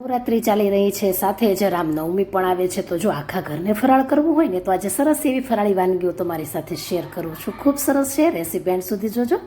નવરાત્રી ચાલી રહી છે, સાથે જ રામનવમી પણ આવે છે. તો જો આખા ઘરને ફરાળ કરવું હોય ને, તો આજે સરસ એવી ફરાળી વાનગીઓ તમારી સાથે શેર કરું છું. ખૂબ સરસ છે, રેસીપી એન્ડ સુધી જોજો.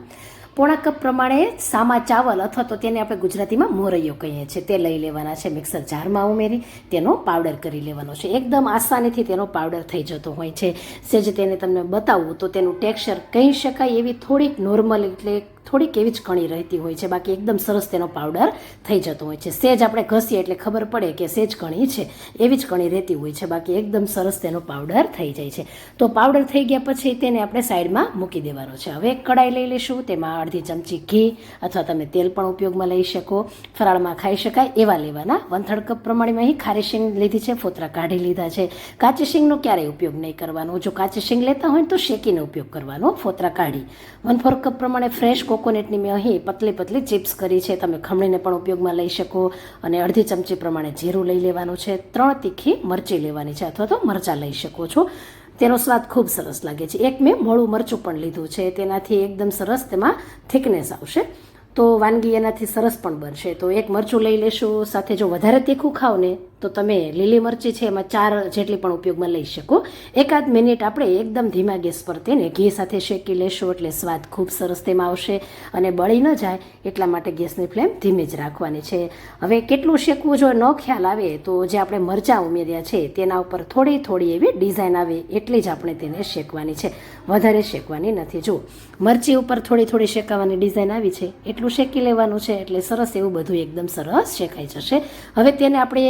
પોણા કપ પ્રમાણે સામા ચાવલ અથવા તો તેને આપણે ગુજરાતીમાં મોરૈયો કહીએ છીએ. તે લઈ લેવાના છે, મિક્સર જારમાં ઉમેરી તેનો પાવડર કરી લેવાનો છે. એકદમ આસાનીથી તેનો પાવડર થઈ જતો હોય છે. સેજ તેને તમને બતાવું તો તેનું ટેક્સચર કહી શકાય એવી થોડીક નોર્મલ એટલે થોડીક એવી જ કણી રહેતી હોય છે. બાકી એકદમ સરસ તેનો પાવડર થઈ જતો હોય છે. સેજ આપણે ઘસીએ એટલે ખબર પડે કે સેજ કણી છે. એવી જ કણી રહેતી હોય છે. બાકી એકદમ સરસ તેનો પાવડર થઈ જાય છે. તો પાવડર થઈ ગયા પછી તેને આપણે સાઈડમાં મૂકી દેવાનો છે. હવે એક કડાઈ લઈ લઈશું તેમાં અડધી ચમચી ઘી અથવા તમે તેલ પણ ઉપયોગમાં લઈ શકો. ફરાળમાં ખાઈ શકાય એવા લેવાના. વન કપ પ્રમાણેમાં અહીં ખારી શીંગ લીધી છે. ફોતરા કાઢી લીધા છે. કાચી શીંગનો ક્યારેય ઉપયોગ નહીં કરવાનો. જો કાચી શીંગ લેતા હોય તો શેકીનો ઉપયોગ કરવાનો. ફોતરા કાઢી. વન ફોર કપ પ્રમાણે ફ્રેશ કોકોનટની મેં અહીં પતલી પતલી ચિપ્સ કરી છે. તમે ખમણીને પણ ઉપયોગમાં લઈ શકો અને અડધી ચમચી પ્રમાણે જીરું લઈ લેવાનું છે. ત્રણ તીખી મરચી લેવાની છે અથવા તો મરચાં લઈ શકો છો. તેનો સ્વાદ ખૂબ સરસ લાગે છે. એક મેં મોળું મરચું પણ લીધું છે. તેનાથી એકદમ સરસ તેમાં થિકનેસ આવશે. તો વાનગી એનાથી સરસ પણ બનશે. તો એક મરચું લઈ લેશું, સાથે જો વધારે તીખું ખાવ ને, તો તમે લીલી મરચી છે એમાં ચાર જેટલી પણ ઉપયોગમાં લઈ શકો. એકાદ મિનિટ આપણે એકદમ ધીમા ગેસ પર તેને ઘી સાથે શેકી લેશું એટલે સ્વાદ ખૂબ સરસ તેમાં આવશે અને બળી ન જાય એટલા માટે ગેસની ફ્લેમ ધીમે જ રાખવાની છે. હવે કેટલું શેકવું જો ન ખ્યાલ આવે તો જે આપણે મરચાં ઉમેર્યા છે તેના ઉપર થોડી થોડી એવી ડિઝાઇન આવે એટલી જ આપણે તેને શેકવાની છે. વધારે શેકવાની નથી. જો મરચી ઉપર થોડી થોડી શેકાવાની ડિઝાઇન આવી છે, એટલું શેકી લેવાનું છે એટલે સરસ એવું બધું એકદમ સરસ શેકાઈ જશે. હવે તેને આપણે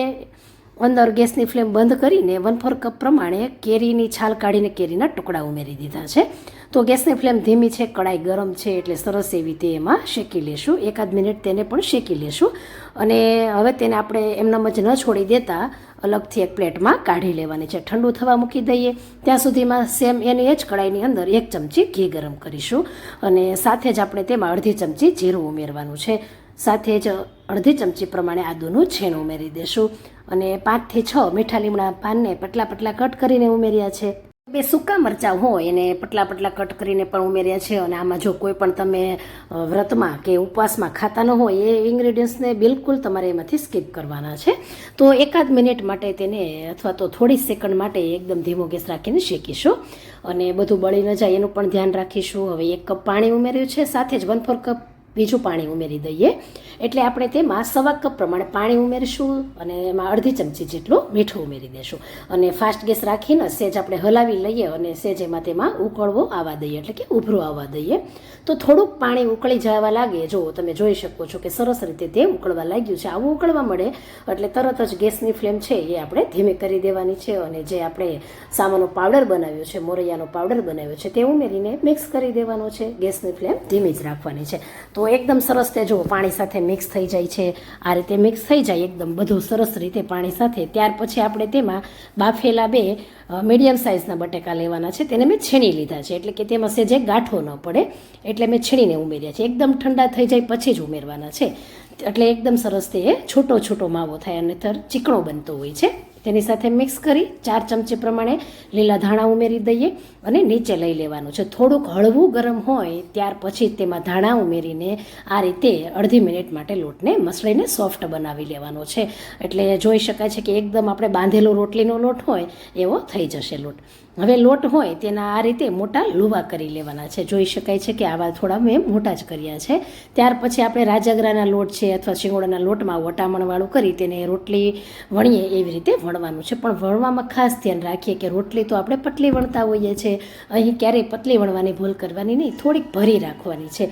અંદર ગેસની ફ્લેમ બંધ કરીને વન ફોર કપ પ્રમાણે કેરીની છાલ કાઢીને કેરીના ટુકડા ઉમેરી દીધા છે. તો ગેસની ફ્લેમ ધીમી છે, કડાઈ ગરમ છે એટલે સરસ એવી રીતે એમાં શેકી લેશું. એકાદ મિનિટ તેને પણ શેકી લેશું. અને હવે તેને આપણે એમનામ જ ન છોડી દેતા અલગથી એક પ્લેટમાં કાઢી લેવાની છે. ઠંડુ થવા મૂકી દઈએ. ત્યાં સુધીમાં સેમ એની એ જ કડાઈની અંદર એક ચમચી ઘી ગરમ કરીશું. અને સાથે જ આપણે તેમાં અડધી ચમચી જીરું ઉમેરવાનું છે. સાથે જ અડધી ચમચી પ્રમાણે આદુનું છેણ ઉમેરી દેશું. અને પાંચથી છ મીઠા લીમડા પાનને પટલા પટલા કટ કરીને ઉમેર્યા છે. બે સૂકા મરચાં હોય, એને પટલા પટલા કટ કરીને પણ ઉમેર્યા છે અને આમાં જો કોઈ પણ તમે વ્રતમાં કે ઉપવાસમાં ખાતા ન હોય, એ ઇન્ગ્રેડિયન્ટ્સને બિલકુલ તમારે એમાંથી સ્કીપ કરવાના છે. તો એકાદ મિનિટ માટે તેને, અથવા તો થોડી સેકન્ડ માટે એકદમ ધીમો ગેસ રાખીને શેકીશું. અને બધું બળી ન જાય એનું પણ ધ્યાન રાખીશું. હવે એક કપ પાણી ઉમેર્યું છે, સાથે જ વન ફોર કપ બીજું પાણી ઉમેરી દઈએ. એટલે આપણે તેમાં સવા કપ પ્રમાણે પાણી ઉમેરીશું અને એમાં અડધી ચમચી જેટલું મીઠું ઉમેરી દઈશું અને ફાસ્ટ ગેસ રાખીને સેજ આપણે હલાવી લઈએ અને સેજ એમાં તેમાં ઉકળવો આવવા દઈએ, એટલે કે ઉભરો આવવા દઈએ. તો થોડુંક પાણી ઉકળી જવા લાગે જો તમે જોઈ શકો છો કે સરસ રીતે તે ઉકળવા લાગ્યું છે. આવું ઉકળવા મળે, એટલે તરત જ ગેસની ફ્લેમ છે એ આપણે ધીમે કરી દેવાની છે અને જે આપણે સામાનો પાવડર બનાવ્યો છે, મોરૈયાનો પાવડર બનાવ્યો છે, તે ઉમેરીને મિક્સ કરી દેવાનો છે. ગેસની ફ્લેમ ધીમી જ રાખવાની છે. તો એકદમ સરસ તે જો પાણી સાથે મિક્સ થઈ જાય છે. આ રીતે મિક્સ થઈ જાય એકદમ બધું સરસ રીતે પાણી સાથે. ત્યાર પછી આપણે તેમાં બાફેલા બે મીડિયમ સાઇઝના બટેકા લેવાના છે. તેને મેં છીણી લીધા છે. એટલે કે તેમાં સેજે ગાંઠો ન પડે, એટલે મેં છીણીને ઉમેર્યા છે. એકદમ ઠંડા થઈ જાય પછી જ ઉમેરવાના છે. એટલે એકદમ સરસ તે છૂટો છૂટો માવો થાય અને ચીકણો બનતો હોય છે. તેની સાથે મિક્સ કરી ચાર ચમચી પ્રમાણે લીલા ધાણા ઉમેરી દઈએ અને નીચે લઈ લેવાનું છે. થોડુંક હળવું ગરમ હોય ત્યાર પછી તેમાં ધાણા ઉમેરીને આ રીતે અડધી મિનિટ માટે લોટને મસળીને સોફ્ટ બનાવી લેવાનો છે. એટલે જોઈ શકાય છે કે એકદમ આપણે બાંધેલો રોટલીનો લોટ હોય એવો થઈ જશે લોટ. હવે લોટ હોય તેના આ રીતે મોટા લુવા કરી લેવાના છે. જોઈ શકાય છે કે આવા થોડા મેં મોટા જ કર્યા છે. ત્યાર પછી આપણે રાજગરાના લોટ છે અથવા શિંગોડાના લોટમાં વટામણવાળું કરી તેને રોટલી વણીએ એવી રીતે વણવાનું છે. પણ વણવામાં ખાસ ધ્યાન રાખીએ કે રોટલી તો આપણે પતલી વણતા હોઈએ છીએ અહીં ક્યારેય પતલી વણવાની ભૂલ કરવાની નહીં, થોડીક ભરી રાખવાની છે.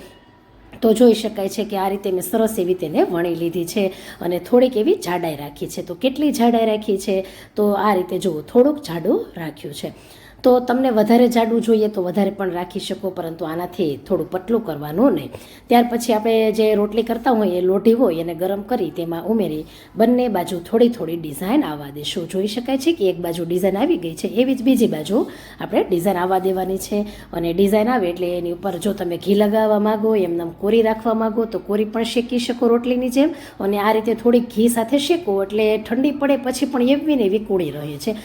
તો જોઈ શકાય છે કે આ રીતે મેં સરસ એવી તેને વણી લીધી છે અને થોડીક એવી જાડાઈ રાખી છે. તો કેટલી જાડાઈ રાખી છે? તો આ રીતે જુઓ, થોડુંક જાડું રાખ્યું છે. તો તમને વધારે જાડું જોઈએ તો વધારે પણ રાખી શકો, પરંતુ આનાથી થોડું પતલું કરવાનું નહીં. ત્યાર પછી આપણે જે રોટલી કરતા હોઈએ એ લોઢી હોય એને ગરમ કરી તેમાં ઉમેરી બંને બાજુ થોડી થોડી ડિઝાઇન આવવા દેશું. જોઈ શકાય છે કે એક બાજુ ડિઝાઇન આવી ગઈ છે, એવી જ બીજી બાજુ આપણે ડિઝાઇન આવવા દેવાની છે. અને ડિઝાઇન આવે એટલે એની ઉપર જો તમે ઘી લગાવવા માગો, એમનામ કોરી રાખવા માગો, તો કોરી પણ શેકી શકો રોટલીની જેમ. અને આ રીતે થોડીક ઘી સાથે શેકો એટલે ઠંડી પડે પછી પણ એવી ને એવી કૂળી રહે છે.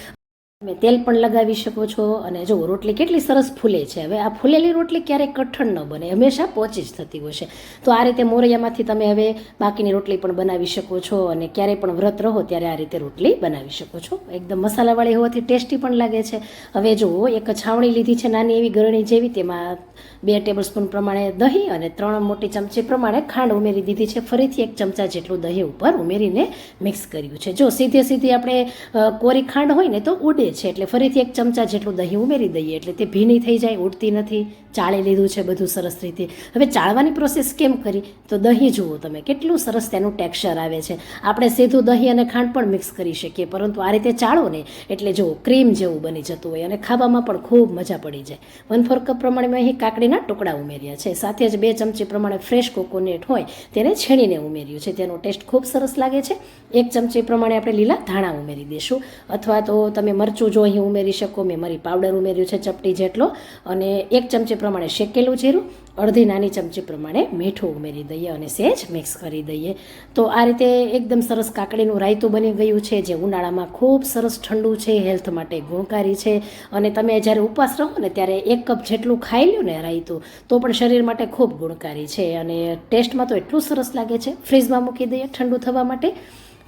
તમે તેલ પણ લગાવી શકો છો અને જો રોટલી કેટલી સરસ ફૂલે છે. હવે આ ફૂલેલી રોટલી ક્યારેય કઠણ ન બને, હંમેશા પોચી જ થતી હોય છે. તો આ રીતે મોરૈયામાંથી તમે હવે બાકીની રોટલી પણ બનાવી શકો છો અને ક્યારેય પણ વ્રત રહો ત્યારે આ રીતે રોટલી બનાવી શકો છો. એકદમ મસાલાવાળી હોવાથી ટેસ્ટી પણ લાગે છે. હવે જુઓ એક છાવણી લીધી છે નાની એવી ગરણી જેવી, તેમાં બે ટેબલ સ્પૂન પ્રમાણે દહીં અને ત્રણ મોટી ચમચી પ્રમાણે ખાંડ ઉમેરી દીધી છે. ફરીથી એક ચમચા જેટલું દહીં ઉપર ઉમેરીને મિક્સ કર્યું છે. જો સીધે સીધી આપણે કોરી ખાંડ હોય ને તો ઉડે છે એટલે ફરીથી એક ચમચા જેટલું દહીં ઉમેરી દઈએ એટલે તે ભીની થઈ જાય, ઉડતી નથી, ચાળી લીધું છે બધું સરસ રીતે. હવે ચાળવાની પ્રોસેસ કેમ કરી? તો દહીં જુઓ તમે, કેટલું સરસ તેનું ટેક્સચર આવે છે. આપણે સીધું દહીં અને ખાંડ પણ મિક્સ કરી શકીએ, પરંતુ આ રીતે ચાળો ને, એટલે જુઓ ક્રીમ જેવું બની જતું હોય અને ખાવામાં પણ ખૂબ મજા પડી જાય. વન ફોર કપ પ્રમાણે મેં અહીં કાકડીના ટુકડા ઉમેર્યા છે. સાથે જ બે ચમચી પ્રમાણે ફ્રેશ કોકોનટ હોય, તેને છેણીને ઉમેર્યું છે. તેનો ટેસ્ટ ખૂબ સરસ લાગે છે. એક ચમચી પ્રમાણે આપણે લીલા ધાણા ઉમેરી દઈશું અથવા તો તમે મરચું જો અહીં ઉમેરી શકો, મેં મરી પાવડર ઉમેર્યું છે ચપટી જેટલો, અને એક ચમચી પ્રમાણે શેકેલું જીરું, અડધી નાની ચમચી પ્રમાણે મીઠું ઉમેરી દઈએ અને સેજ મિક્સ કરી દઈએ. તો આ રીતે એકદમ સરસ કાકડીનું રાયતું બની ગયું છે, જે ઉનાળામાં ખૂબ સરસ ઠંડુ છે, હેલ્થ માટે ગુણકારી છે. અને તમે જ્યારે ઉપવાસ રહો ને ત્યારે એક કપ જેટલું ખાઈ લ્યો ને રાયતું, તો પણ શરીર માટે ખૂબ ગુણકારી છે. અને ટેસ્ટમાં તો એટલું સરસ લાગે છે. ફ્રીજમાં મૂકી દઈએ ઠંડુ થવા માટે.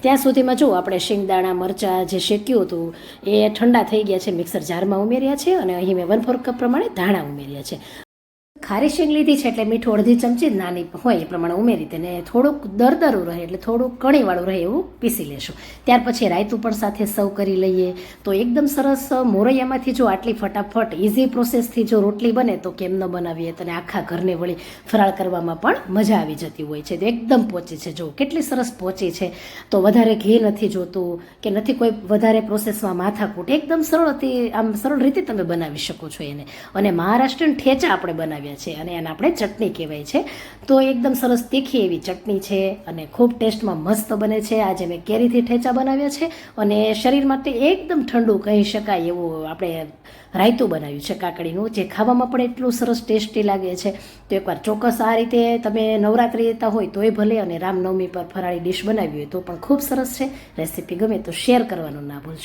ત્યાં સુધીમાં જો આપણે શિંગદાણા, મરચાં જે શેક્યું હતું, એ ઠંડા થઈ ગયા છે મિક્સર જારમાં ઉમેર્યા છે અને અહીં મેં વન ફોર કપ પ્રમાણે ધાણા ઉમેર્યા છે. ખારી શીંગ લીધી છે એટલે મીઠું અડધી ચમચી, નાની હોય એ પ્રમાણે ઉમેરી તેને થોડુંક દરદરું રહે એટલે થોડુંક કણીવાળું રહે એવું પીસી લેશું. ત્યાર પછી રાયતું પણ સાથે સર્વ કરી લઈએ. તો એકદમ સરસ મોરૈયામાંથી જો આટલી ફટાફટ ઇઝી પ્રોસેસથી જો રોટલી બને તો કેમ ન બનાવીએ તને આખા ઘરને વળી ફરાળ કરવામાં પણ મજા આવી જતી હોય છે. તો એકદમ પોચી છે. જો કેટલી સરસ પોચી છે. તો વધારે ઘી નથી જોતું કે નથી કોઈ વધારે પ્રોસેસમાં માથાકૂટ. એકદમ સરળથી, આમ સરળ રીતે તમે બનાવી શકો છો એને. અને મહારાષ્ટ્રીયન ઠેચા આપણે બનાવ્યા છે અને એને આપણે ચટણી કહેવાય છે. તો એકદમ સરસ તીખી એવી ચટણી છે અને ખૂબ ટેસ્ટમાં મસ્ત બને છે. આજે મેં કેરીથી ઠેચા બનાવ્યા છે અને શરીર માટે એકદમ ઠંડુ કહી શકાય એવું આપણે રાયતું બનાવ્યું છે કાકડીનું, જે ખાવામાં પણ એટલું સરસ ટેસ્ટી લાગે છે. તો એકવાર ચોક્કસ આ રીતે તમે નવરાત્રિ લેતા હોય તોય ભલે અને રામનવમી પર ફરાળી ડિશ બનાવી હોય તો પણ ખૂબ સરસ છે. રેસીપી ગમે તો શેર કરવાનું ના ભૂલશો.